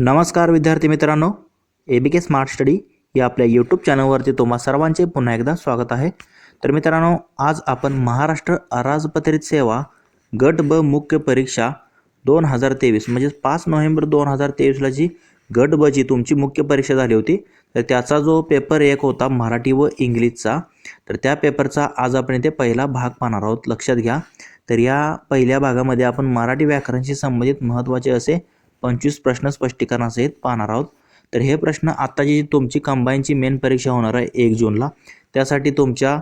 नमस्कार विद्यार्थी मित्रांनो. ए बी के स्मार्ट स्टडी या आपल्या यूट्यूब चॅनलवरती तुम्हा सर्वांचे पुन्हा एकदा स्वागत आहे. तर मित्रांनो आज आपण महाराष्ट्र अराजपत्रित सेवा गट ब मुख्य परीक्षा दोन हजार तेवीस म्हणजे पाच नोव्हेंबर दोन हजार तेवीसला जी गट ब तुमची मुख्य परीक्षा झाली होती तर त्याचा जो पेपर एक होता मराठी व इंग्लिशचा तर त्या पेपरचा आज आपण इथे पहिला भाग पाहणार आहोत. लक्षात घ्या. तर या पहिल्या भागामध्ये आपण मराठी व्याकरणशी संबंधित महत्त्वाचे असे पंचवीस प्रश्न स्पष्टीकरणासहित पाहणार आहोत. तर हे प्रश्न आत्ताची जी तुमची कंबाईनची मेन परीक्षा होणार आहे एक जूनला त्यासाठी तुमच्या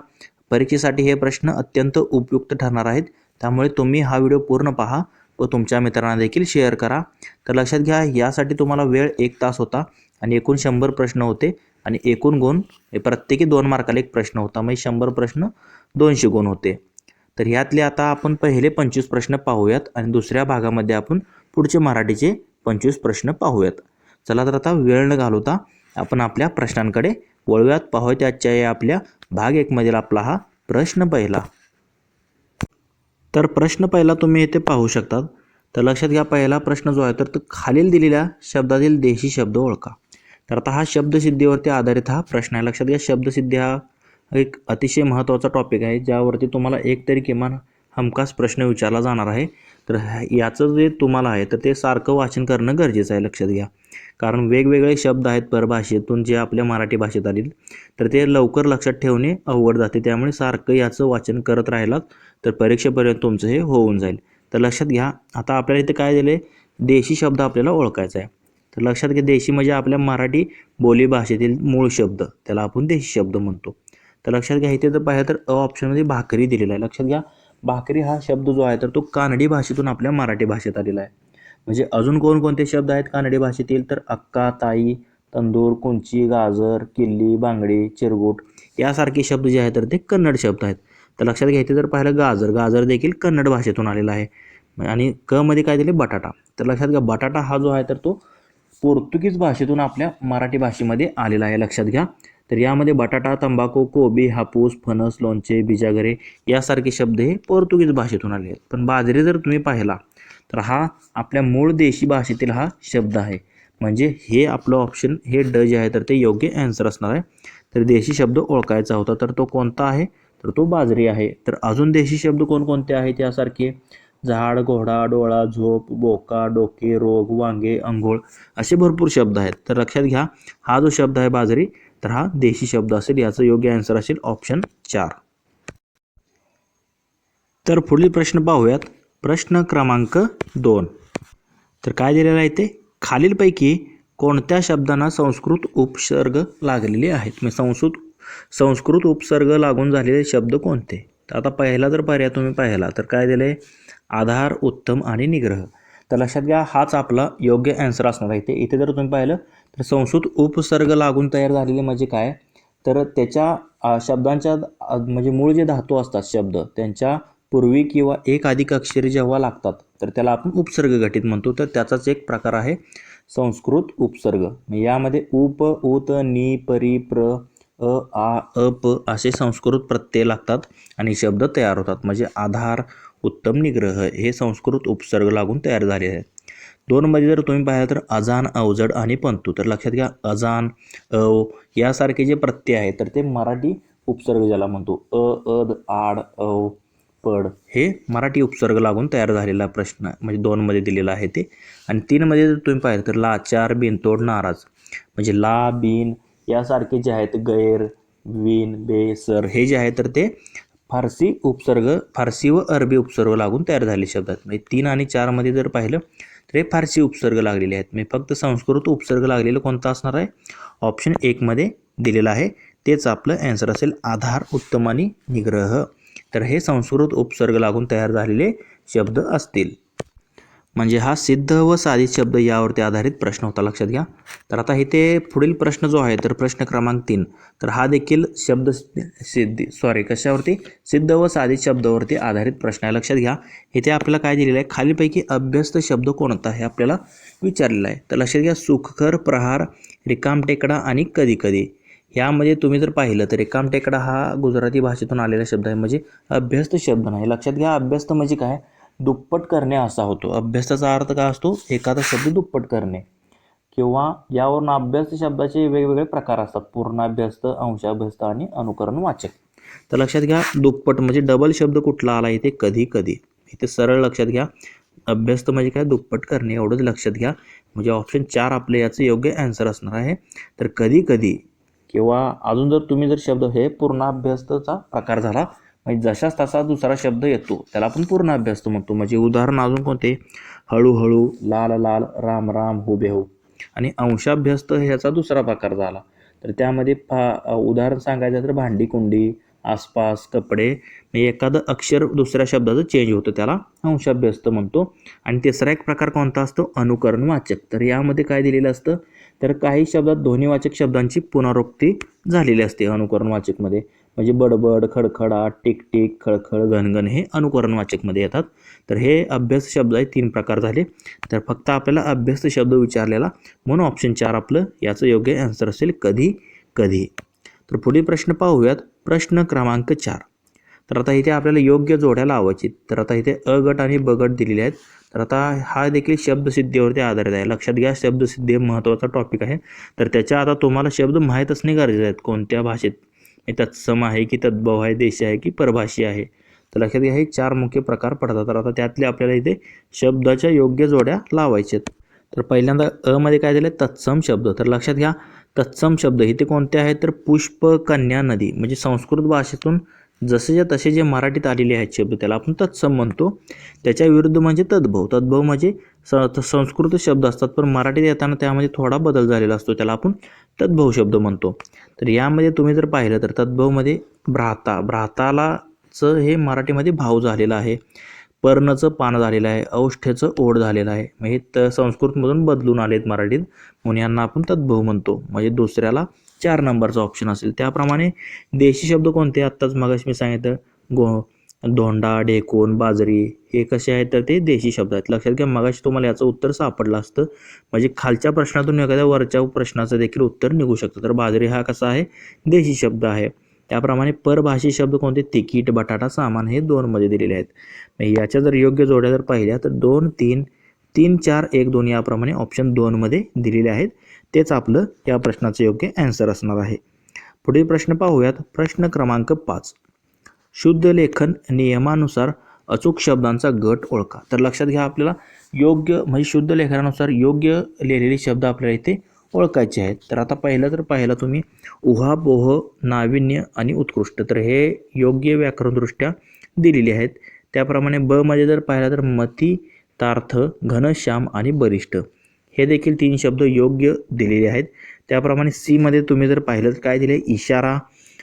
परीक्षेसाठी हे प्रश्न अत्यंत उपयुक्त ठरणार आहेत. त्यामुळे तुम्ही हा व्हिडिओ पूर्ण पहा व तुमच्या मित्रांना देखील शेअर करा. तर लक्षात घ्या यासाठी तुम्हाला वेळ एक तास होता आणि एकूण शंभर प्रश्न होते आणि एकूण गुण हे प्रत्येकी दोन मार्काला एक प्रश्न होता. म्हणजे शंभर प्रश्न दोनशे गुण होते. तर ह्यातले आता आपण पहिले पंचवीस प्रश्न पाहूयात आणि दुसऱ्या भागामध्ये आपण पुढचे मराठीचे पंचवीस प्रश्न पाहूयात. चला तर आता वेळ न घालवता आपण आपल्या प्रश्नांकडे वळूयात. पाहूयात आजच्या या आपल्या भाग एकमधील आपला हा प्रश्न पहिला. तर प्रश्न पहिला तुम्ही इथे पाहू शकतात. तर लक्षात घ्या पहिला प्रश्न जो आहे तर खालील दिलेल्या शब्दातील देशी शब्द ओळखा. तर आता हा शब्दसिद्धीवरती आधारित हा प्रश्न आहे. लक्षात घ्या शब्दसिद्धी हा एक अतिशय महत्त्वाचा टॉपिक आहे ज्यावरती तुम्हाला एक तरी किमान हमखास प्रश्न विचारला जाणार आहे. तर ह्या- याचं जे तुम्हाला आहे तर ते सारखं वाचन करणं गरजेचं आहे लक्षात घ्या. कारण वेगवेगळे शब्द आहेत परभाषेतून जे आपल्या मराठी भाषेत आले तर ते लवकर लक्षात ठेवणे अवघड जाते. त्यामुळे सारखं याचं वाचन करत राहिलात तर परीक्षेपर्यंत तुमचं हे होऊन जाईल. तर लक्षात घ्या आता आपल्याला इथे काय दिले देशी शब्द आपल्याला ओळखायचा आहे. तर लक्षात घ्या देशी म्हणजे आपल्या मराठी बोली भाषेतील मूळ शब्द त्याला आपण देशी शब्द म्हणतो. तर लक्षात घ्या इथे जर पाहिलं तर अ ऑप्शनमध्ये भाकरी दिलेला आहे. लक्षात घ्या भाकरी हा शब्द जो आहे तर तो कानडी भाषेतून आपल्या मराठी भाषेत आलेला आहे. म्हणजे अजून कोणकोणते शब्द आहेत कानडी भाषेतील? तर अक्का ताई तंदूर कुंची गाजर किल्ली बांगडी चिरगुट यासारखे शब्द जे आहेत तर ते कन्नड शब्द आहेत. तर लक्षात घ्यायचे तर पाहिलं गाजर. गाजर देखील कन्नड भाषेतून आलेला आहे. आणि क मध्ये काय दिले? बटाटा. तर लक्षात घ्या बटाटा हा जो आहे तर तो पोर्तुगीज भाषेतून आपल्या मराठी भाषेमध्ये आलेला आहे. लक्षात घ्या. तर यामध्ये बटाटा तंबाखू कोबी हापूस फणस लोणचे बिजागरे यासारखे शब्द हे पोर्तुगीज भाषेतून आले आहेत. पण बाजरी जर तुम्ही पाहिला तर हा आपल्या मूळ देशी भाषेतील हा शब्द आहे. म्हणजे हे आपलं ऑप्शन हे ड जे आहे तर ते योग्य ॲन्सर असणार आहे. तर देशी शब्द ओळखायचा होता तर तो कोणता आहे? तर तो बाजरी आहे. तर अजून देशी शब्द कोणकोणते आहेत यासारखे? झाड घोडा डोळा झोप बोका डोके रोग वांगे अंघोळ असे भरपूर शब्द आहेत. तर लक्षात घ्या हा जो शब्द आहे बाजरी तर हा देशी शब्द असेल. याचं योग्य आन्सर असेल ऑप्शन चार. तर पुढील प्रश्न पाहूयात. प्रश्न क्रमांक दोन. तर काय दिलेलं आहे ते खालीलपैकी कोणत्या शब्दांना संस्कृत उपसर्ग लागलेले आहेत? म्हणजे संस्कृत संस्कृत उपसर्ग लागून झालेले शब्द कोणते? तर आता पहिला जर पर्याय तुम्ही पाहिला तर काय दिलं आहे आधार उत्तम आणि निग्रह. तर लक्षात घ्या हाच आपला योग्य ॲन्सर असणार आहे. ते इथे जर तुम्ही पाहिलं तर संस्कृत उपसर्ग लागून तयार झालेले म्हणजे काय? तर त्याच्या शब्दांच्या म्हणजे मूळ जे धातू असतात शब्द त्यांच्या पूर्वी किंवा एक अधिक अक्षरे जेव्हा लागतात तर त्याला आपण उपसर्ग घटित म्हणतो. तर त्याचाच एक प्रकार आहे संस्कृत उपसर्ग. म्हणजे यामध्ये उप उत नि परी प्र अ आ अप असे संस्कृत प्रत्यय लागतात आणि शब्द तयार होतात. म्हणजे आधार उत्तम निग्रह हे संस्कृत उपसर्ग लागून तयार झाले आहेत. दोनमध्ये जर तुम्ही पाहिलं तर अजान अवजड आणि पंतू तर लक्षात घ्या अजान अव यासारखे जे प्रत्यय आहेत तर ते मराठी उपसर्ग ज्याला म्हणतो अ अद आड अव पड हे मराठी उपसर्ग लागून तयार झालेला प्रश्न म्हणजे दोनमध्ये दिलेला आहे ते. आणि तीनमध्ये जर तुम्ही पाहिलं तर लाचार बिनतोड नाराज. म्हणजे ला बिन यासारखे जे आहेत गैर विन बे सर हे जे आहे तर ते फारसी उपसर्ग फारसी व अरबी उपसर्ग लागून तयार झालेले शब्द आहेत म्हणजे तीन आणि चारमध्ये जर पाहिलं तर हे फारसी उपसर्ग लागलेले आहेत. म्हणजे फक्त संस्कृत उपसर्ग लागलेलं कोणता असणार आहे? ऑप्शन एकमध्ये दिलेलं आहे. तेच आपलं ॲन्सर असेल आधार उत्तम आणि निग्रह. तर हे संस्कृत उपसर्ग लागून तयार झालेले शब्द असतील. म्हणजे हा सिद्ध व साधित शब्द यावरती आधारित प्रश्न होता. लक्षात घ्या. तर आता इथे पुढील प्रश्न जो आहे तर प्रश्न क्रमांक तीन. तर हा देखील शब्द सिद्धी सॉरी कशावरती? सिद्ध व साधित शब्दावरती आधारित प्रश्न आहे. लक्षात घ्या. इथे आपल्याला काय दिलेलं आहे? खालीपैकी अभ्यस्त शब्द कोणता हे आपल्याला विचारलेला आहे. तर लक्षात घ्या सुखकर प्रहार रिकाम टेकडा आणि कधी कधी. यामध्ये तुम्ही जर पाहिलं तर रिकाम टेकडा हा गुजराती भाषेतून आलेला शब्द आहे. म्हणजे अभ्यस्त शब्द नाही. लक्षात घ्या अभ्यस्त म्हणजे काय? दुप्पट करणे असा होतो. अभ्यासाचा अर्थ काय असतो? एखादा शब्द दुप्पट करणे. किंवा यावरून अभ्यास शब्दाचे वेगवेगळे प्रकार असतात. पूर्णाभ्यस्त अंशाभ्यस्त आणि अनुकरण वाचक. तर लक्षात घ्या दुप्पट म्हणजे डबल शब्द कुठला आला इथे? कधी कधी. इथे सरळ लक्षात घ्या. अभ्यस्त म्हणजे काय? दुप्पट करणे. एवढंच लक्षात घ्या. म्हणजे ऑप्शन चार आपले याचं योग्य ॲन्सर असणार आहे. तर कधी कधी किंवा अजून जर तुम्ही जर शब्द हे पूर्णाभ्यस्तचा प्रकार झाला म्हणजे जशाच तसा दुसरा शब्द येतो त्याला आपण पूर्णाभ्यस्त म्हणतो. म्हणजे उदाहरण अजून कोणते? हळूहळू लाल लाल राम राम हो हुबेहू हो. आणि अंशाभ्यस्त ह्याचा दुसरा प्रकार झाला. तर त्यामध्ये फा उदाहरण सांगायचं तर भांडी कुंडी आसपास कपडे म्हणजे एखादं अक्षर दुसऱ्या शब्दाचं चेंज होतं त्याला अंशाभ्यस्त म्हणतो. आणि तिसरा एक प्रकार कोणता असतो? अनुकरण वाचक. तर यामध्ये काय दिलेलं असतं? तर काही शब्दात ध्वनिवाचक शब्दांची पुनरोक्ती झालेली असते अनुकरण वाचकमध्ये. म्हणजे बडबड खडखडा टिकटिक खळखळ घनघन हे अनुकरण वाचकमध्ये येतात. तर हे अभ्यास शब्द आहे तीन प्रकार झाले. तर फक्त आपल्याला अभ्यस्त शब्द विचारलेला म्हणून ऑप्शन चार आपलं याचं योग्य आन्सर असेल कधी कधी. तर पुढील प्रश्न पाहूयात. प्रश्न क्रमांक चार. तर आता इथे आपल्याला योग्य जोड्या लावायची तर आता इथे अ गट आणि ब गट दिलेले आहेत. तर आता हा देखील शब्दसिद्धीवरती आधारित आहे. लक्षात घ्या शब्दसिद्धी हे महत्त्वाचा टॉपिक आहे. तर त्याच्या आता तुम्हाला शब्द माहीत असणे गरजेचे आहेत कोणत्या भाषेत. तत्सम आहे की तद्भव आहे देशी आहे की परभाषी आहे. तर लक्षात घ्या हे चार मुख्य प्रकार पडतात. तर आता त्यातले आपल्याला इथे शब्दाच्या योग्य जोड्या लावायच्यात तर पहिल्यांदा अ मध्ये काय दिलं तत्सम शब्द. तर लक्षात घ्या तत्सम शब्द इथे कोणते आहेत? तर पुष्प कन्या नदी म्हणजे संस्कृत भाषेतून जसेच्या तसे जे मराठीत आलेले आहेत शब्द त्याला आपण तत्सम म्हणतो. त्याच्या विरुद्ध म्हणजे तद्भव. तद्भव म्हणजे स संस्कृत शब्द असतात पण मराठीत येताना त्यामध्ये थोडा बदल झालेला असतो त्याला आपण तद्भव शब्द म्हणतो. तर यामध्ये तुम्ही जर पाहिलं तर तद्भवमध्ये भ्राता भ्रातालाचं हे मराठीमध्ये भाव झालेला आहे. पर्णचं पान झालेलं आहे औष्ठ्याचं ओढ झालेलं आहे. म्हणजे त संस्कृतमधून बदलून आलेत मराठीत. म्हणून यांना आपण तद्भव म्हणतो. म्हणजे दुसऱ्याला चार नंबरचा ऑप्शन असेल. त्याप्रमाणे देशी शब्द कोणते? आत्ताच मगाशी मी सांगितलं गो धोंडा ढेकोण बाजरी हे कसे आहेत तर ते देशी शब्द आहेत. लक्षात घ्या मगाशी तुम्हाला याचं उत्तर सापडलं असतं. म्हणजे खालच्या प्रश्नातून एखाद्या वरच्या प्रश्नाचं देखील उत्तर निघू शकतं. तर बाजरी हा कसा आहे? देशी शब्द आहे. त्याप्रमाणे परभाषी शब्द कोणते? तिकीट बटाटा सामान हे दोनमध्ये दिलेले आहेत. मग याच्या जर योग्य जोड्या जर पाहिल्या तर दोन तीन तीन चार एक दोन याप्रमाणे ऑप्शन दोनमध्ये दिलेले आहेत. तेच आपलं या प्रश्नाचं योग्य ॲन्सर असणार आहे. पुढील प्रश्न पाहूयात. प्रश्न क्रमांक पाच. शुद्ध लेखन नियमानुसार अचूक शब्दांचा गट ओळखा. तर लक्षात घ्या आपल्याला योग्य म्हणजे शुद्ध लेखनानुसार योग्य लिहिलेले शब्द आपल्याला इथे ओळखायचे आहेत. तर आता पहिलं तर पाहिलं तुम्ही उहापोह नाविन्य आणि उत्कृष्ट. तर हे योग्य व्याकरणदृष्ट्या दिलेले आहेत. त्याप्रमाणे ब मध्ये जर पाहिलं तर मती तार्थ घनश्याम आणि बरिष्ठ. हे देखील तीन शब्द योग्य दिलेले आहेत. त्याप्रमाणे सीमध्ये तुम्ही जर पाहिलं तर काय दिले इशारा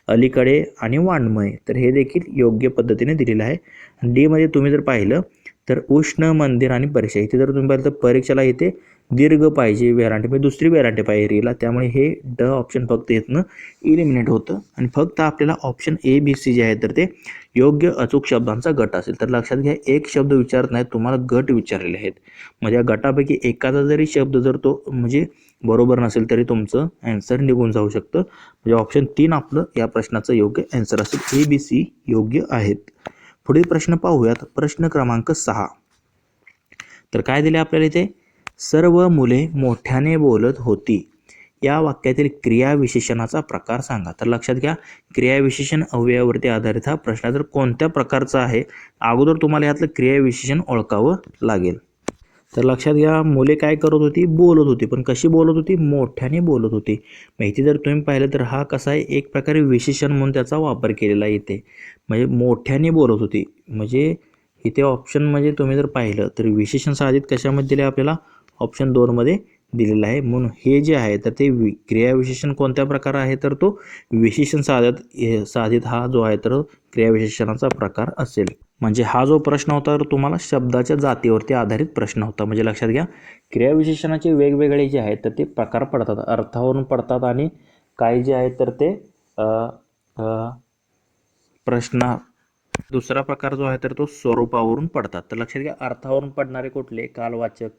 अलीकडे आणि वाङ्मय. तर हे देखील योग्य पद्धतीने दिलेलं आहे. डीमध्ये तुम्ही जर पाहिलं तर उष्ण मंदिर आणि परीक्षा. इथे जर तुम्ही पाहिलं तर परीक्षेला इथे दीर्घ पाहिजे वेरांटी म्हणजे दुसरी वेरांटी पाहिजे रीला त्यामुळे हे ड ऑप्शन फक्त इथनं इलिमिनेट होतं. आणि फक्त आपल्याला ऑप्शन ए बी सी जे आहे तर ते योग्य अचूक शब्दांचा गट असेल. तर लक्षात घ्या एक शब्द विचारत नाही तुम्हाला गट विचारलेले आहेत. म्हणजे या गटापैकी एखादा जरी शब्द जर तो म्हणजे बरोबर नसेल तरी तुमचं ॲन्सर निघून जाऊ शकतं. म्हणजे ऑप्शन तीन आपलं या प्रश्नाचं योग्य ॲन्सर असेल. ए बी सी योग्य आहेत. पुढील प्रश्न पाहूयात. प्रश्न क्रमांक सहा. तर काय दिले आपल्याला इथे? सर्व मुले मोठ्याने बोलत होती. या वाक्यातील क्रियाविशेषणाचा प्रकार सांगा. तर लक्षात घ्या क्रियाविशेषण अवयवावरती आधारित हा प्रश्न. तर कोणत्या प्रकारचा आहे अगोदर तुम्हाला यातलं क्रियाविशेषण ओळखावं लागेल. तर लक्षात घ्या मुले काय करत होती? बोलत होती. पण कशी बोलत होती? मोठ्याने बोलत होती. माहिती जर तुम्ही पाहिलं तर हा कसा आहे? एक प्रकारे विशेषण म्हणून त्याचा वापर केलेला आहे इथे. म्हणजे मोठ्याने बोलत होती. म्हणजे इथे ऑप्शन म्हणजे तुम्ही जर पाहिलं तर विशेषण साधित कशामध्ये दिले आपल्याला? ऑप्शन दोनमध्ये दिलेलं आहे. म्हणून हे जे आहे तर ते वि क्रियाविशेषण कोणत्या प्रकार आहे? तर तो विशेषण साधत हे साधित हा जो आहे तर क्रियाविशेषणाचा प्रकार असेल. म्हणजे हा जो प्रश्न होता तर तुम्हाला शब्दाच्या जातीवरती आधारित प्रश्न होता. म्हणजे लक्षात घ्या क्रियाविशेषणाचे वेगवेगळे जे आहेत तर ते प्रकार पडतात अर्थावरून पडतात आणि काही जे आहेत तर ते प्रश्न दुसरा प्रकार जो आहे तर तो स्वरूपावरून पडतात. तर लक्षात घ्या अर्थावरून पडणारे कुठले? कालवाचक.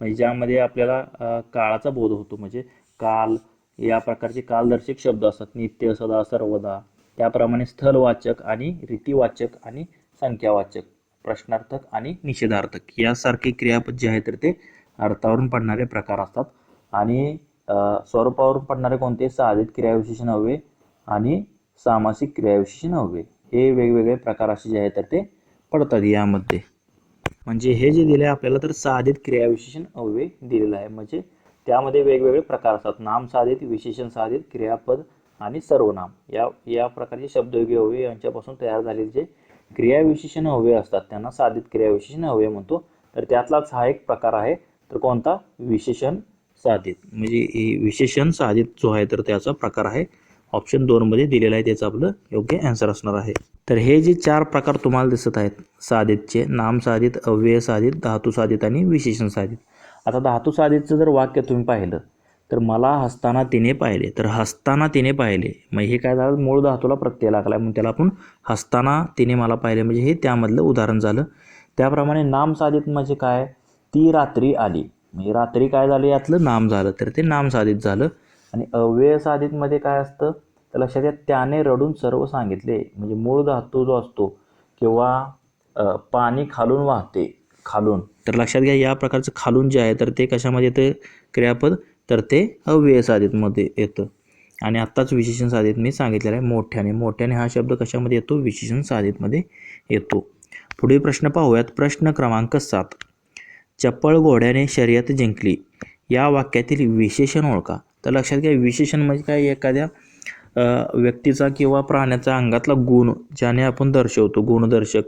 म्हणजे ज्यामध्ये आपल्याला काळाचा बोध होतो. म्हणजे काल या प्रकारचे कालदर्शक शब्द असतात. नित्य सदा सर्वदा. त्याप्रमाणे स्थलवाचक आणि रीतिवाचक आणि संख्यावाचक प्रश्नार्थक आणि निषेधार्थक यासारखे क्रियापद जे आहे तर ते अर्थावरून पडणारे प्रकार असतात. आणि स्वरूपावरून पडणारे कोणते? साधित क्रियाविशेषण हवे आणि सामासिक क्रियाविशेषण हवे. हे वेगवेगळे प्रकार असे जे आहेत तर ते पडतात यामध्ये. म्हणजे हे जे दिले आपल्याला तर साधित क्रियाविशेषण अव्यय दिलेलं आहे. म्हणजे त्यामध्ये वेगवेगळे प्रकार असतात. नाम साधित विशेषण साधित क्रियापद आणि सर्वनाम. या या प्रकारचे शब्दयोगी अव्यय यांच्यापासून तयार झालेले जे क्रियाविशेषण अव्यय असतात त्यांना साधित क्रियाविशेषण अव्यय म्हणतो. तर त्यातलाच हा एक प्रकार आहे. तर कोणता? विशेषण साधित. म्हणजे विशेषण साधित जो आहे तर त्याचा प्रकार आहे. ऑप्शन दोनमध्ये दिलेला आहे त्याचं आपलं योग्य ॲन्सर असणार आहे. तर हे जे चार प्रकार तुम्हाला दिसत आहेत साधितचे नाम साधित अव्यय साधित धातू साधित आणि विशेषण साधित. आता धातू साधितचं जर वाक्य तुम्ही पाहिलं तर मला हसताना तिने पाहिले. तर हसताना तिने पाहिले. मग हे काय झालं? मूळ धातूला प्रत्यय लागला म्हणून त्याला आपण हसताना तिने मला पाहिले. म्हणजे हे त्यामधलं उदाहरण झालं. त्याप्रमाणे नाम साधित म्हणजे काय? ती रात्री आली. म्हणजे रात्री काय झालं? यातलं नाम झालं. तर ते नाम साधित झालं. आणि अव्यय साधितमध्ये काय असतं? तर लक्षात घ्या त्याने रडून सर्व सांगितले. म्हणजे मूळ धातू जो असतो किंवा पाणी खालून वाहते. खालून. तर लक्षात घ्या या प्रकारचं खालून जे आहे तर ते कशामध्ये येतं? क्रियापद तर ते अव्यय साधितमध्ये येतं. आणि आत्ताच विशेषण साधित मी सांगितलेलं आहे मोठ्याने. मोठ्याने हा शब्द कशामध्ये येतो? विशेषण साधितमध्ये येतो. पुढील प्रश्न पाहूयात. प्रश्न क्रमांक सात. चप्पळ घोड्याने शर्यत जिंकली. या वाक्यातील विशेषण ओळखा. तर लक्षात घ्या विशेषण म्हणजे काय? एखाद्या व्यक्तीचा किंवा प्राण्याचा अंगातला गुण ज्याने आपण दर्शवतो गुणदर्शक.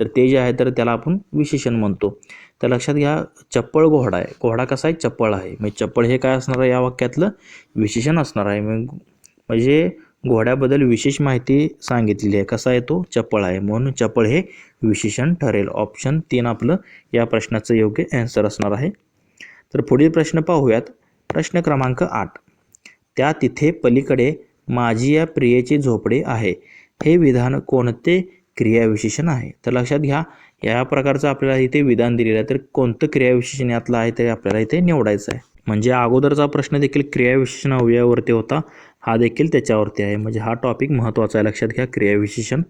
तर ते जे आहे तर त्याला आपण विशेषण म्हणतो. तर लक्षात घ्या चप्पळ घोडा आहे. घोडा कसा आहे? चप्पळ आहे. म्हणजे चप्पळ हे काय असणार आहे या वाक्यातलं? विशेषण असणार आहे. मग म्हणजे घोड्याबद्दल विशेष माहिती सांगितलेली आहे. कसा आहे तो? चप्पळ आहे. म्हणून चप्पळ हे विशेषण ठरेल. ऑप्शन तीन आपलं या प्रश्नाचं योग्य ॲन्सर असणार आहे. तर पुढील प्रश्न पाहूयात. प्रश्न क्रमांक आठ. त्या तिथे पलीकडे माझी या प्रियेचे झोपडे आहे. हे विधान कोणते क्रियाविशेषण आहे? तर लक्षात घ्या या प्रकारचं आपल्याला इथे विधान दिलेलं आहे. तर कोणतं क्रियाविशेषण यातलं आहे ते आपल्याला इथे निवडायचं आहे. म्हणजे अगोदरचा प्रश्न देखील क्रियाविशेषण अवयवावरती होता. हा देखील त्याच्यावरती आहे. म्हणजे हा टॉपिक महत्त्वाचा आहे. लक्षात घ्या क्रियाविशेषण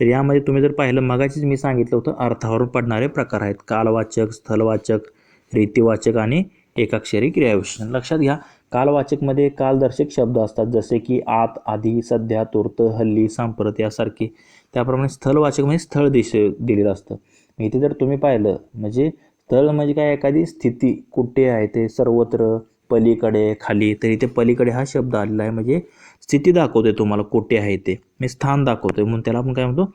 तर यामध्ये तुम्ही जर पाहिलं मगाचीच मी सांगितलं होतं अर्थावरून पडणारे प्रकार आहेत. कालवाचक स्थलवाचक रीतिवाचक आणि एकाक्षरी क्रियाविशेषण लक्षात घ्या कालवाचकमध्ये कालदर्शक शब्द असतात. जसे की आत आधी सध्या तूर्त हल्ली सांप्रत यासारखे. त्याप्रमाणे स्थलवाचक म्हणजे स्थळ दिश दिलेलं असतं. इथे जर तुम्ही पाहिलं म्हणजे स्थळ म्हणजे काय? एखादी स्थिती कुठे आहे ते सर्वत्र पलीकडे खाली तर इथे पलीकडे हा शब्द आलेला आहे. म्हणजे स्थिती दाखवते तुम्हाला कुठे आहे ते. मी स्थान दाखवतोय. म्हणून त्याला आपण काय म्हणतो?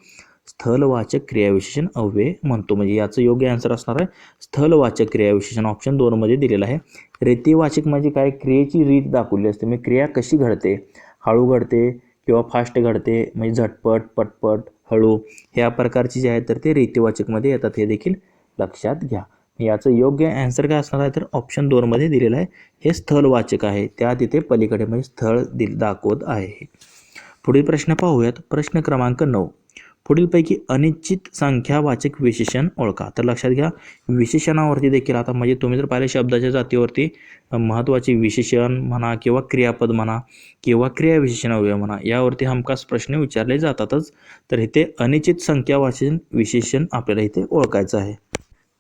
स्थलवाचक क्रियाविशेषण अव्यय म्हणतो. म्हणजे याचं योग्य आन्सर असणार आहे. स्थलवाचक क्रियाविशेषण ऑप्शन दोनमध्ये दिलेलं आहे. रीतिवाचक म्हणजे काय? क्रियेची रीत दाखवली असते. म्हणजे क्रिया कशी घडते? हळू घडते किंवा फास्ट घडते म्हणजे झटपट पटपट हळू ह्या प्रकारची जे आहे तर ते रीतिवाचकमध्ये येतात. हे देखील लक्षात घ्या. याचं योग्य ॲन्सर काय असणार आहे? तर ऑप्शन दोनमध्ये दिलेलं आहे हे स्थलवाचक आहे. त्या तिथे पलीकडे म्हणजे स्थळ दिल दाखवत आहे पुढील प्रश्न पाहूयात. प्रश्न क्रमांक नऊ. पुढीलपैकी अनिश्चित संख्यावाचक विशेषण ओळखा. तर लक्षात घ्या विशेषणावरती देखील आता म्हणजे तुम्ही जर पाहिले शब्दाच्या जातीवरती महत्त्वाचे विशेषण म्हणा किंवा क्रियापद म्हणा किंवा क्रियाविशेषण अवयव म्हणा यावरती हमखास प्रश्न विचारले जातातच. तर इथे अनिश्चित संख्यावाचन विशेषण आपल्याला इथे ओळखायचं आहे.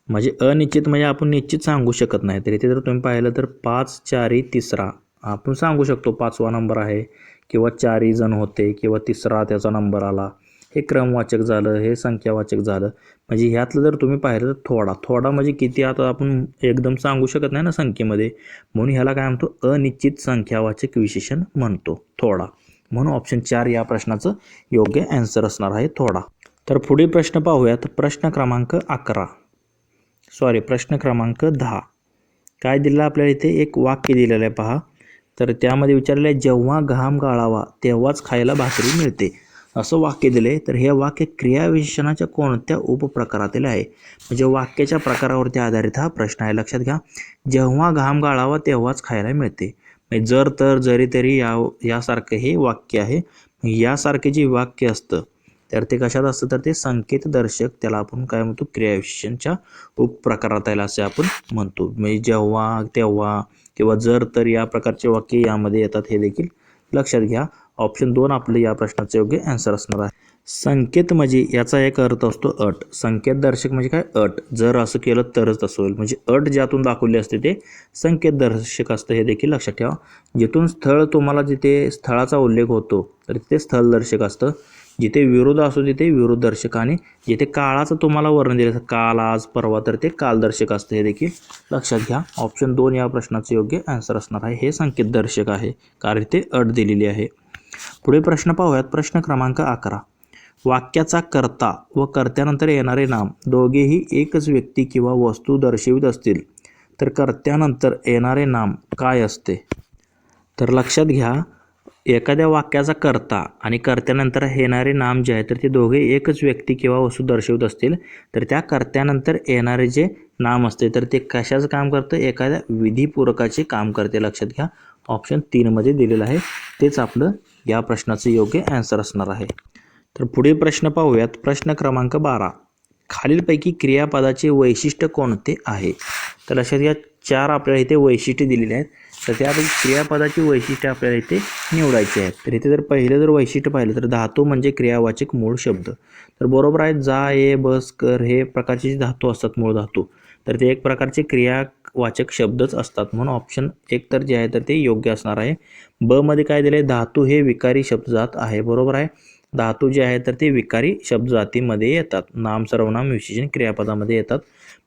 म्हणजे अनिश्चित म्हणजे आपण निश्चित सांगू शकत नाही. तर इथे जर तुम्ही पाहिलं तर पाच चारी तिसरा. आपण सांगू शकतो पाचवा नंबर आहे किंवा चारी जण होते किंवा तिसरा त्याचा नंबर आला. हे क्रमवाचक झालं हे संख्यावाचक झालं. म्हणजे ह्यातलं जर तुम्ही पाहिलं तर थोडा थोडा म्हणजे किती आता आपण एकदम सांगू शकत नाही ना संख्येमध्ये. म्हणून ह्याला काय म्हणतो? अनिश्चित संख्यावाचक विशेषण म्हणतो थोडा. म्हणून ऑप्शन चार या प्रश्नाचं योग्य ॲन्सर असणार आहे थोडा. तर पुढील प्रश्न पाहूयात. प्रश्न क्रमांक अकरा. सॉरी प्रश्न क्रमांक दहा. काय दिलं आपल्याला इथे? एक वाक्य दिलेलं आहे पहा. तर त्यामध्ये विचारलेलं आहे जेव्हा घाम गाळावा तेव्हाच खायला भाकरी मिळते. असं वाक्य दिले तर हे वाक्य क्रियाविशेषणाच्या कोणत्या उपप्रकारातील आहे? म्हणजे वाक्याच्या प्रकारावरती आधारित हा प्रश्न आहे. लक्षात घ्या. जेव्हा घाम गाळावा तेव्हाच खायला मिळते. म्हणजे जर तर जरी तरी या यासारखं हे वाक्य आहे. यासारखे जे वाक्य असतं तर ते कशात असतं? तर ते संकेतदर्शक त्याला आपण काय म्हणतो? क्रियाविशेषणच्या उपप्रकारात आहे असे आपण म्हणतो. म्हणजे जेव्हा तेव्हा किंवा जर तर या प्रकारचे वाक्य यामध्ये येतात हे देखील लक्षात घ्या. ऑप्शन दोन आपलं या प्रश्नाचं योग्य आन्सर असणार आहे. संकेत म्हणजे याचा एक अर्थ असतो अट. संकेत दर्शक म्हणजे काय? अट. जर असं केलं तरच तसं होईल. म्हणजे अट ज्यातून दाखवली असते ते संकेत दर्शक असतं हे देखील लक्षात ठेवा. जिथून स्थळ तुम्हाला जिथे स्थळाचा उल्लेख होतो तर तिथे स्थळदर्शक असतं. जिथे विरोध असतो तिथे विरोध दर्शक आणि जिथे काळाचं तुम्हाला वर्णन दिलं असतं काल आज परवा तर ते कालदर्शक असतं हे देखील लक्षात घ्या. ऑप्शन दोन या प्रश्नाचं योग्य आन्सर असणार आहे. हे संकेत दर्शक आहे. कारण ते अट दिलेली आहे. पुढे प्रश्न पाहूयात. प्रश्न क्रमांक अकरा. वाक्याचा कर्ता व कर्त्यानंतर येणारे नाम दोघेही एकच व्यक्ती किंवा वस्तू दर्शवित असतील. तर कर्त्यानंतर येणारे नाम काय असते? तर लक्षात घ्या एखाद्या वाक्याचा कर्ता आणि कर्त्यानंतर येणारे नाम जे आहे तर ते दोघे एकच व्यक्ती किंवा वस्तू दर्शवत असतील. तर त्या कर्त्यानंतर येणारे जे नाम असते तर ते कशाचं काम करतं? एखाद्या विधीपूरकाचे काम करते. लक्षात घ्या ऑप्शन तीनमध्ये दिलेलं आहे. तेच आपलं या प्रश्नाचं योग्य ॲन्सर असणार आहे. तर पुढील प्रश्न पाहूयात. प्रश्न क्रमांक बारा. खालीलपैकी क्रियापदाचे वैशिष्ट्य कोणते आहे? तर लक्षात घ्या चार आपल्याला इथे वैशिष्ट्य दिलेले आहेत. तर त्यापैकी क्रियापदाची वैशिष्ट्य आपल्याला इथे निवडायची आहेत. तर इथे जर पहिलं जर वैशिष्ट्य पाहिलं तर धातू म्हणजे क्रियावाचक मूळ शब्द. तर बरोबर आहे जा ये बस कर हे प्रकारचे जे धातू असतात मूळ धातू. तर ते एक प्रकारचे क्रिया वाचक शब्दच असतात. म्हणून ऑप्शन एक तर जे आहे तर ते योग्य असणार आहे. ब मध्ये काय दिले धातू हे विकारी शब्दजात आहे. बरोबर आहे? धातू जे आहे तर ते विकारी शब्द जातीमध्ये येतात. नाम सर्वनाम विशेषण क्रियापदामध्ये येतात.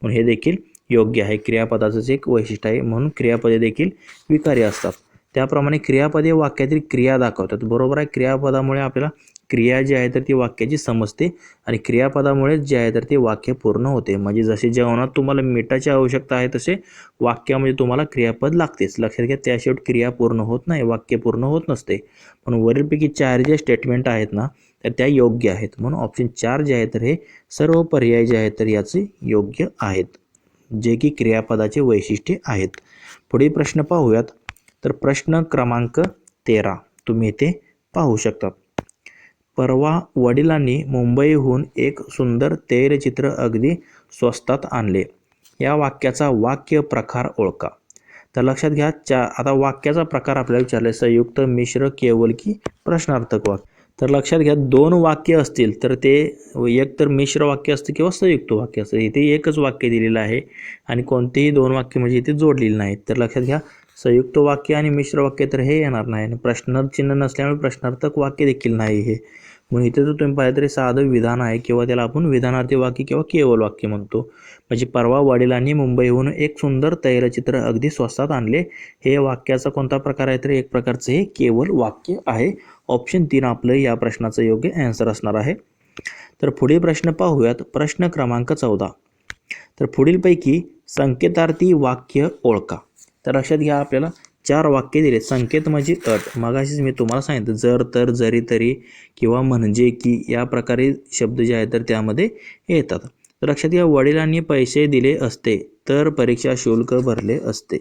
म्हणून हे देखील योग्य आहे. क्रियापदाचंच एक वैशिष्ट्य आहे. म्हणून क्रियापदे देखील विकारी असतात. त्याप्रमाणे क्रियापदे वाक्यातील क्रिया दाखवतात. बरोबर आहे? क्रियापदामुळे आपल्याला क्रिया जी आहे तर ती वाक्याची समजते आणि क्रियापदामुळेच जे आहे तर ते वाक्य पूर्ण होते. म्हणजे जसे जेवणात तुम्हाला मिठाची आवश्यकता आहे तसे वाक्यामध्ये तुम्हाला क्रियापद लागतेच. लक्षात घ्या त्याशिवाय क्रिया पूर्ण होत नाही वाक्य पूर्ण होत नसते. पण वरीलपैकी चार जे स्टेटमेंट आहेत ना तर त्या योग्य आहेत. म्हणून ऑप्शन चार जे आहे तर हे सर्व पर्याय जे आहेत तर याचे योग्य आहेत. जे की क्रियापदाचे वैशिष्ट्ये आहेत. पुढील प्रश्न पाहूयात. तर प्रश्न क्रमांक तेरा. तुम्ही इथे पाहू शकतात परवा वडिलांनी मुंबईहून एक सुंदर तैलचित्र अगदी स्वस्तात आणले. या वाक्याचा वाक्य प्रकार ओळखा. तर लक्षात घ्या चा आता वाक्याचा प्रकार आपल्याला विचारले संयुक्त मिश्र केवल की प्रश्नार्थक वाक्य. तर लक्षात घ्या दोन वाक्य असतील तर ते एक तर मिश्र वाक्य असतं किंवा संयुक्त वाक्य असतं. इथे एकच वाक्य दिलेलं आहे आणि कोणतेही दोन वाक्य म्हणजे इथे जोडलेली नाहीत. तर लक्षात घ्या संयुक्त वाक्य आणि मिश्र वाक्य तर हे येणार नाही आणि प्रश्नचिन्ह नसल्यामुळे प्रश्नार्थक वाक्य देखील नाही हे. म्हणून इथे जर तुम्ही पाहिलं तरी साधं विधान आहे किंवा त्याला आपण विधानार्थी वाक्य किंवा केवळ वाक्य म्हणतो. म्हणजे परवा वडिलांनी मुंबईहून एक सुंदर तैलचित्र अगदी स्वस्तात आणले. हे वाक्याचा कोणता प्रकार आहे? तर एक प्रकारचं हे केवळ वाक्य आहे. ऑप्शन तीन आपलं या प्रश्नाचं योग्य ॲन्सर असणार आहे. तर पुढील प्रश्न पाहूयात. प्रश्न क्रमांक चौदा. तर पुढीलपैकी संकेतार्थी वाक्य ओळखा. तर लक्षात घ्या आपल्याला. चार वाक्य दिले. संकेत म्हणजे अट. मगाशीच मी तुम्हाला सांगितलं जर तर जरी तरी किंवा म्हणजे की या प्रकारे शब्द जे आहेत तर त्यामध्ये येतात. तर लक्षात घ्या वडिलांनी पैसे दिले असते तर परीक्षा शुल्क भरले असते.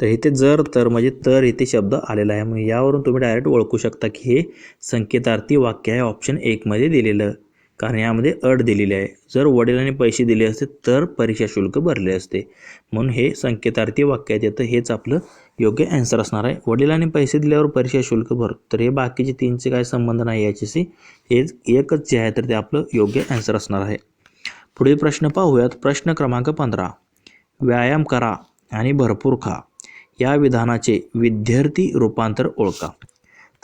तर इथे जर तर म्हणजे तर इथे शब्द आलेला आहे. मग यावरून तुम्ही डायरेक्ट ओळखू शकता की हे संकेतार्थी वाक्य आहे. ऑप्शन एकमध्ये दिलेलं. कारण यामध्ये अट दिलेली आहे. जर वडिलांनी पैसे दिले असते तर परीक्षा शुल्क भरले असते. म्हणून हे संकेतार्थी वाक्यात येतं हेच आपलं योग्य ॲन्सर असणार आहे. वडिलांनी पैसे दिल्यावर परीक्षा शुल्क भर तर हे बाकीचे तीनचे काय संबंध नाही याच्याशी? हेच एकच जे आहे तर ते आपलं योग्य ॲन्सर असणार आहे. पुढील प्रश्न पाहूयात. प्रश्न क्रमांक पंधरा. व्यायाम करा आणि भरपूर खा. या विधानाचे विद्यार्थी रूपांतर ओळखा.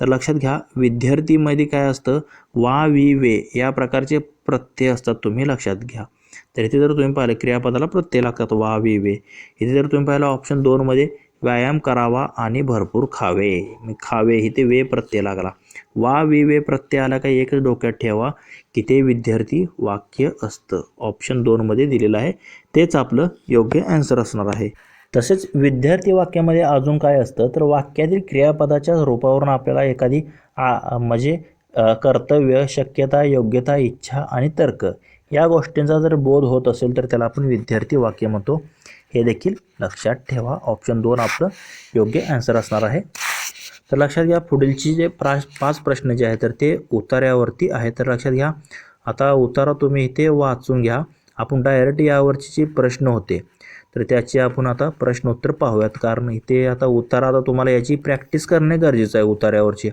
तर लक्षात घ्या विद्यार्थीमध्ये काय असतं? वा वि वे या प्रकारचे प्रत्यय असतात तुम्ही लक्षात घ्या. तर इथे जर तुम्ही पाहिलं क्रियापदाला प्रत्यय लागतात वा वि वे. इथे जर तुम्ही पाहिलं ऑप्शन दोनमध्ये व्यायाम करावा आणि भरपूर खावे. खावे इथे वे प्रत्यय लागला. वा वि वे प्रत्यय आला काही एकच डोक्यात ठेवा की ते विद्यार्थी वाक्य असतं. ऑप्शन दोनमध्ये दिलेलं आहे. तेच आपलं योग्य ॲन्सर असणार आहे. तसेच विद्यार्थी वाक्यामध्ये अजून काय असतं तर वाक्यातील क्रियापदाच्या रूपावरून आपल्याला एखादी आ म्हणजे कर्तव्य शक्यता योग्यता इच्छा आणि तर्क या गोष्टींचा जर बोध होत असेल तर त्याला आपण विद्यार्थी वाक्य म्हणतो. हे देखील लक्षात ठेवा. ऑप्शन दोन आपलं योग्य ॲन्सर असणार आहे. तर लक्षात घ्या पुढीलची जे प्रा पाच प्रश्न जे आहेत तर ते उतार्यावरती आहे तर लक्षात घ्या आता उतारा तुम्ही इथे वाचून घ्या. आपण डायरेक्ट यावरचे जे प्रश्न होते तर त्याची आपण आता प्रश्नोत्तर पाहूयात. कारण इथे आता उतारा आता तुम्हाला याची प्रॅक्टिस करणे गरजेचं आहे उतार्यावरची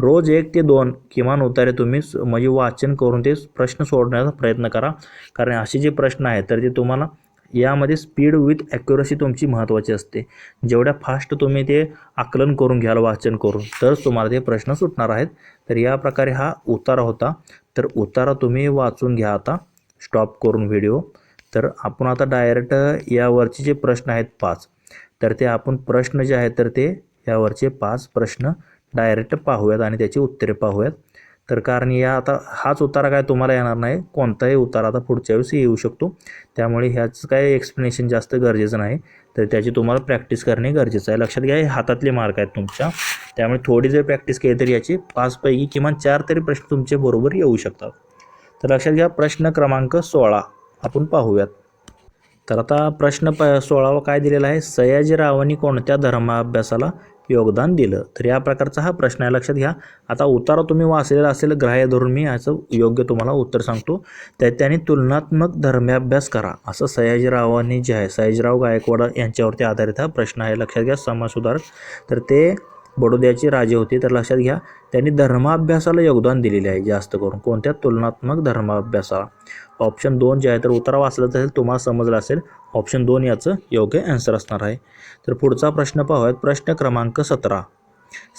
रोज एक ते दोन किमान उतारे तुम्ही म्हणजे वाचन करून ते प्रश्न सोडण्याचा प्रयत्न करा. कारण असे जे प्रश्न आहेत तर ते तुम्हाला यामध्ये स्पीड विथ ॲक्युरसी तुमची महत्त्वाची असते. जेवढ्या फास्ट तुम्ही ते आकलन करून घ्याल वाचन करून तरच तुम्हाला ते प्रश्न सुटणार आहेत. तर या प्रकारे हा उतारा होता. तर उतारा तुम्ही वाचून घ्या आता. स्टॉप करून व्हिडिओ तर आपण आता डायरेक्ट यावरचे जे प्रश्न आहेत पाच. तर ते आपण प्रश्न जे आहेत तर ते यावरचे पाच प्रश्न डायरेक्ट पाहूयात आणि त्याची उत्तरे पाहूयात. तर कारण या आता हाच उतारा काय तुम्हाला येणार नाही कोणताही उतारा आता पुढच्या वेळेस येऊ शकतो. त्यामुळे ह्याचं काय एक्सप्लेनेशन जास्त गरजेचं नाही. तर त्याची तुम्हाला प्रॅक्टिस करणे गरजेचं आहे. लक्षात घ्या हे हातातले मार्क आहेत तुमच्या. त्यामुळे थोडी जर प्रॅक्टिस केली तरी याची पाचपैकी किमान चार तरी प्रश्न तुमचे बरोबर येऊ शकतात. तर लक्षात घ्या प्रश्न क्रमांक सोळा. आपण पाहूयात. तर आता प्रश्न प सोळावा काय दिलेला आहे? सयाजीरावांनी कोणत्या धर्माभ्यासाला योगदान दिलं? तर या प्रकारचा हा प्रश्न आहे. लक्षात घ्या. आता उतारा तुम्ही वाचलेला असेल ग्राह्य धरून मी याचं योग्य तुम्हाला उत्तर सांगतो. त्या त्यांनी तुलनात्मक धर्माभ्यास करा. असं सयाजीरावांनी जे आहे सयाजीराव गायकवाड यांच्यावरती आधारित हा प्रश्न आहे. लक्षात घ्या समाजसुधारक तर ते बडोद्याचे राजे होते. तर लक्षात घ्या त्यांनी धर्माभ्यासाला योगदान दिलेले आहे जास्त करून. कोणत्या? तुलनात्मक धर्माभ्यासाला. ऑप्शन दोन जे आहे तर उतारा वाचला असेल तुम्हाला समजलं असेल ऑप्शन दोन याचं योग्य ॲन्सर असणार आहे. तर पुढचा प्रश्न पाहूयात प्रश्न क्रमांक सतरा.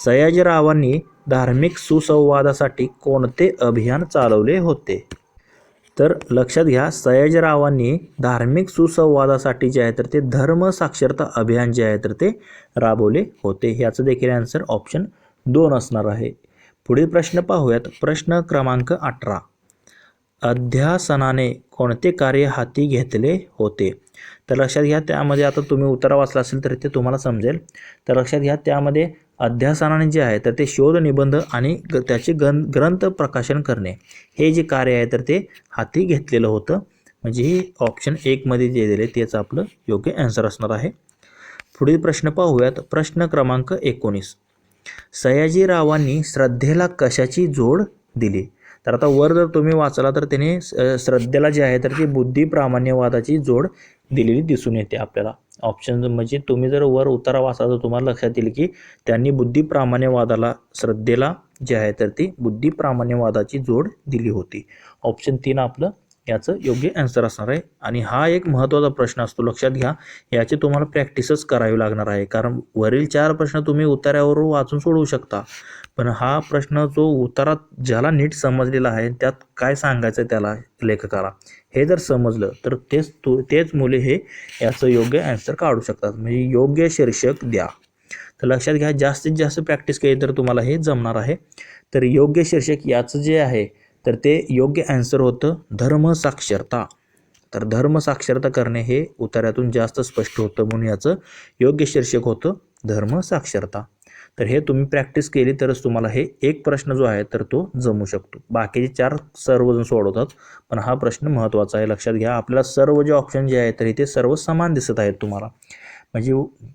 सयाजीरावांनी धार्मिक सुसंवादासाठी कोणते अभियान चालवले होते? तर लक्षात घ्या सयाजीरावांनी धार्मिक सुसंवादासाठी जे आहे तर ते धर्म साक्षरता अभियान जे आहे तर ते राबवले होते. ह्याचं देखील आन्सर ऑप्शन दोन असणार आहे. पुढील प्रश्न पाहूयात प्रश्न क्रमांक अठरा. अध्यासनाने कोणते कार्य हाती घेतले होते? तर लक्षात घ्या त्यामध्ये आता तुम्ही उतारा वाचला असेल तर ते तुम्हाला समजेल. तर लक्षात घ्या त्यामध्ये अध्यासनाने जे आहे तर ते शोध निबंध आणि ग त्याचे गं ग्रंथ प्रकाशन करणे. हे जे कार्य आहे तर ते हाती घेतलेलं होतं. म्हणजे हे ऑप्शन एकमध्ये जे दिले तेच आपलं योग्य ॲन्सर असणार आहे. पुढील प्रश्न पाहूयात. प्रश्न क्रमांक एकोणीस. सयाजीरावांनी श्रद्धेला कशाची जोड दिली? तर आता वर जर तुम्ही वाचला तर त्याने श्रद्धेला जे आहे तर ती बुद्धी प्रामाण्यवादाची जोड दिलेली दिसून येते आपल्याला. ऑप्शन म्हणजे तुम्ही जर वर उतारा वाचला तर तुम्हाला लक्षात येईल की त्यांनी बुद्धी प्रामाण्यवादाला श्रद्धेला जे आहे तर ती बुद्धी प्रामाण्यवादाची जोड दिली होती. ऑप्शन तीन आपलं याचं योग्य ॲन्सर असणार आहे. आणि हा एक महत्त्वाचा प्रश्न असतो लक्षात घ्या. याची तुम्हाला प्रॅक्टिसच करावी लागणार आहे. कारण वरील चार प्रश्न तुम्ही उतार्यावर वाचून सोडवू शकता. पण हा प्रश्न जो उतारात ज्याला नीट समजलेला आहे त्यात काय सांगायचं त्याला लेखकाला? हे जर समजलं तर तेच तू तेच मुले हे याचं योग्य आन्सर काढू शकतात. म्हणजे योग्य शीर्षक द्या. तर लक्षात घ्या जास्तीत जास्त प्रॅक्टिस केली तर तुम्हाला हे जमणार आहे. तर योग्य शीर्षक याचं जे आहे तर ते योग्य ॲन्सर होतं धर्मसाक्षरता तर धर्मसाक्षरता करणे हे उतार्यातून जास्त स्पष्ट होतं म्हणून याचं योग्य शीर्षक होतं धर्मसाक्षरता तर हे तुम्ही प्रॅक्टिस केली तरच तुम्हाला हे एक प्रश्न जो आहे तर तो जमू शकतो. बाकीचे चार सर्वजण सोडवतात पण हा प्रश्न महत्त्वाचा आहे. लक्षात घ्या आपल्याला सर्व जे ऑप्शन जे आहे तर इथे सर्व समान दिसत आहेत तुम्हाला. म्हणजे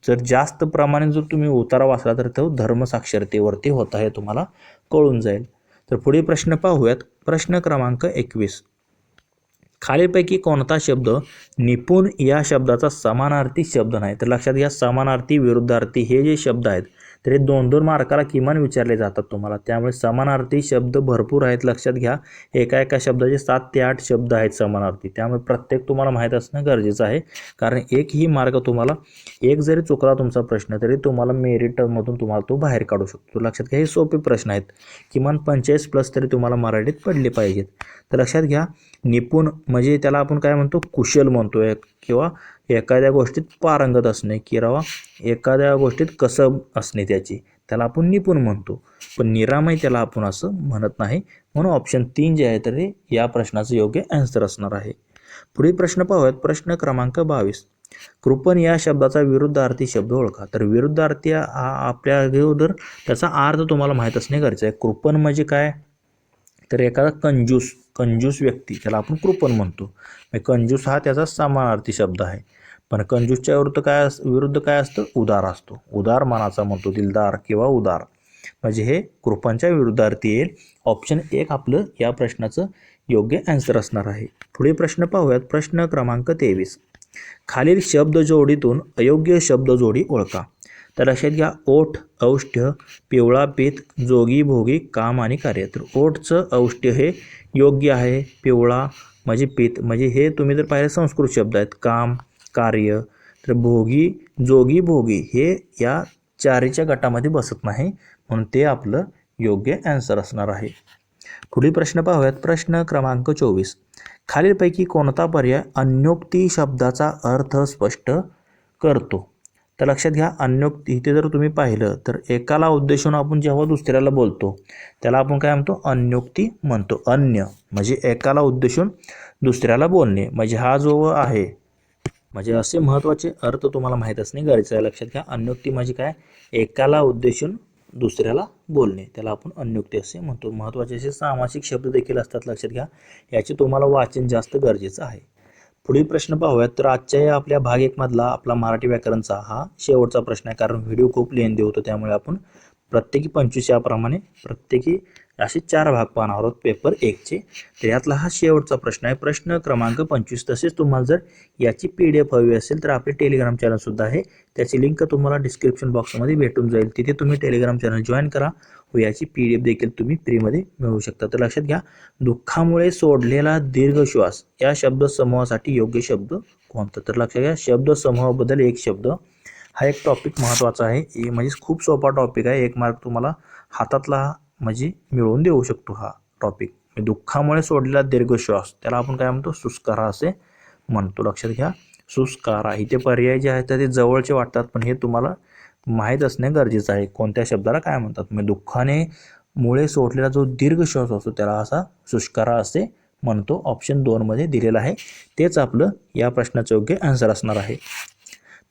जर जास्त प्रमाणे जर तुम्ही उतारा वाचला तर तो धर्मसाक्षरतेवरती होता हे तुम्हाला कळून जाईल. तर पुढे प्रश्न पाहूयात. प्रश्न क्रमांक एकवीस. खालीलपैकी कोणता शब्द निपुण या शब्दाचा समानार्थी शब्द नाही? तर लक्षात घ्या समानार्थी विरुद्धार्थी हे जे शब्द आहेत तर हे दोन दोन मार्काला किमान विचारले जातात तुम्हाला. त्यामुळे समानार्थी शब्द भरपूर आहेत लक्षात घ्या. एका एका शब्दाचे सात ते आठ शब्द आहेत समानार्थी. त्यामुळे प्रत्येक तुम्हाला माहीत असणं गरजेचं आहे. कारण एकही मार्क तुम्हाला एक जरी चुकला तुमचा प्रश्न तरी तुम्हाला मेरिटमधून तुम्हाला तो बाहेर काढू शकतो. लक्षात घ्या हे सोपे प्रश्न आहेत. किमान पंचेचाळीस प्लस तरी तुम्हाला मराठीत पडले पाहिजेत. तर लक्षात घ्या निपुण म्हणजे त्याला आपण काय म्हणतो? कुशल म्हणतो एक किंवा एखाद्या गोष्टीत पारंगत असणे किंवा एखाद्या गोष्टीत कसब असणे त्याची त्याला आपण निपुण म्हणतो. पण निरामय त्याला आपण असं म्हणत नाही. म्हणून ऑप्शन तीन जे आहे तर हे या प्रश्नाचं योग्य आन्सर असणार आहे. पुढील प्रश्न पाहूयात. प्रश्न क्रमांक बावीस. कृपण या शब्दाचा विरुद्धार्थी शब्द ओळखा. तर विरुद्धार्थी हा आपल्या अगोदर त्याचा अर्थ तुम्हाला माहीत असणे गरजेचं आहे. कृपण म्हणजे काय? तर एखादा कंजूस कंजूस व्यक्ती त्याला आपण कृपण म्हणतो म्हणजे कंजूस हा त्याचा समानार्थी शब्द आहे. पण कंजूसच्या विरुद्ध काय अस विरुद्ध काय असतं? उदार असतो. उदार मनाचा म्हणतो दिलदार किंवा उदार. म्हणजे हे कृपांच्या विरुद्धार्थी येईल. ऑप्शन एक आपलं या प्रश्नाचं योग्य ॲन्सर असणार आहे. पुढे प्रश्न पाहूयात. प्रश्न क्रमांक तेवीस. खालील शब्द जोडीतून अयोग्य शब्द जोडी ओळखा. तर लक्षात घ्या ओठ औष्ठ्य पिवळा पीत जोगी भोगी काम आणि कार्य तर ओठचं औष्ठ्य हे योग्य आहे. पिवळा म्हणजे पीत. म्हणजे हे तुम्ही जर पाहिले संस्कृत शब्द आहेत. काम कार्य तर भोगी जोगी भोगी हे या चारीच्या गटामध्ये बसत नाही. म्हणून ते आपलं योग्य ॲन्सर असणार आहे. पुढील प्रश्न पाहूयात. प्रश्न क्रमांक चोवीस. खालीलपैकी कोणता पर्याय अन्योक्ती शब्दाचा अर्थ स्पष्ट करतो? तर लक्षात घ्या अन्योक्ती इथे जर तुम्ही पाहिलं तर एकाला उद्देशून आपण जेव्हा दुसऱ्याला बोलतो त्याला आपण काय म्हणतो? अन्योक्ती म्हणतो. अन्य म्हणजे एकाला उद्देशून दुसऱ्याला बोलणे. म्हणजे हा जो आहे म्हणजे असे महत्त्वाचे अर्थ तुम्हाला माहीत असणे गरजेचं आहे. लक्षात घ्या अन्योक्ती म्हणजे काय? एकाला उद्देशून दुसऱ्याला बोलणे. त्याला आपण अन्योक्ती असे म्हणतो. महत्त्वाचे असे सामासिक शब्द देखील असतात लक्षात घ्या. याचे तुम्हाला वाचन जास्त गरजेचं आहे. पुढील प्रश्न पाहूयात. तर आजच्या या आपल्या भाग एकमधला आपला मराठी व्याकरणचा हा शेवटचा प्रश्न आहे. कारण व्हिडिओ खूप लेंदी होतो त्यामुळे आपण प्रत्येकी पंचवीस याप्रमाणे प्रत्येकी असे चार भाग पाहणार आहोत पेपर एकचे. तर यातला हा शेवटचा प्रश्न आहे. प्रश्न क्रमांक पंचवीस. तसेच तुम्हाला जर याची पी डी एफ हवी असेल तर आपले टेलिग्राम चॅनलसुद्धा आहे. त्याची लिंक तुम्हाला डिस्क्रिप्शन बॉक्समध्ये भेटून जाईल. तिथे तुम्ही टेलिग्राम चॅनल जॉईन करा. व याची पी डी एफ देखील तुम्ही फ्रीमध्ये मिळवू शकता. तर लक्षात घ्या दुःखामुळे सोडलेला दीर्घ श्वास या शब्दसमूहासाठी योग्य शब्द कोणता? तर लक्षात घ्या शब्दसमूहाबद्दल एक शब्द. हा एक टॉपिक महत्त्वाचा आहे. हे म्हणजे खूप सोपा टॉपिक आहे. एक मार्क तुम्हाला हातातला हा म्हणजे मिळवून देऊ शकतो हा टॉपिक म्हणजे दुःखामुळे सोडलेला दीर्घ श्वास त्याला आपण काय म्हणतो? सुस्कारा असे म्हणतो. लक्षात घ्या. सुस्कारा इथे पर्याय जे आहेत ते जवळचे वाटतात पण हे तुम्हाला माहीत असणे गरजेचं आहे. कोणत्या शब्दाला काय म्हणतात? म्हणजे दुःखाने मुळे सोडलेला जो दीर्घ श्वास असतो त्याला असा सुष्कारा असे म्हणतो. ऑप्शन दोनमध्ये दिलेला आहे. तेच आपलं या प्रश्नाचं योग्य आन्सर असणार आहे.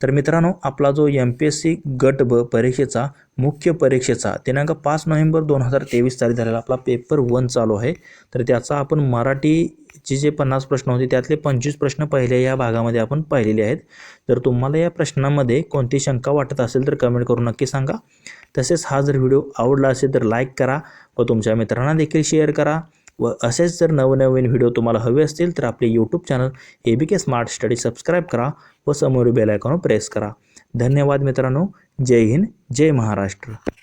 तर मित्रांनो आपला जो एम पी एस सी गट ब परीक्षेचा मुख्य परीक्षेचा दिनांक पाच नोव्हेंबर दोन हजार तेवीस तारीख झालेला आपला पेपर वन चालू आहे. तर त्याचा आपण मराठीचे जे पन्नास प्रश्न होते त्यातले पंचवीस प्रश्न पहिले या भागामध्ये आपण पाहिलेले आहेत. जर तुम्हाला या प्रश्नामध्ये कोणती शंका वाटत असेल तर कमेंट करून नक्की सांगा. तसेच हा जर व्हिडिओ आवडला असेल तर लाईक करा व तुमच्या मित्रांना देखील शेअर करा व असेच जर नवनवीन व्हिडिओ तुम्हाला हवे असतील तर आपले YouTube channel A B K smart study subscribe करा. व समोर बेल आयकॉन प्रेस करा. धन्यवाद मित्रांनो. जय हिंद जय महाराष्ट्र.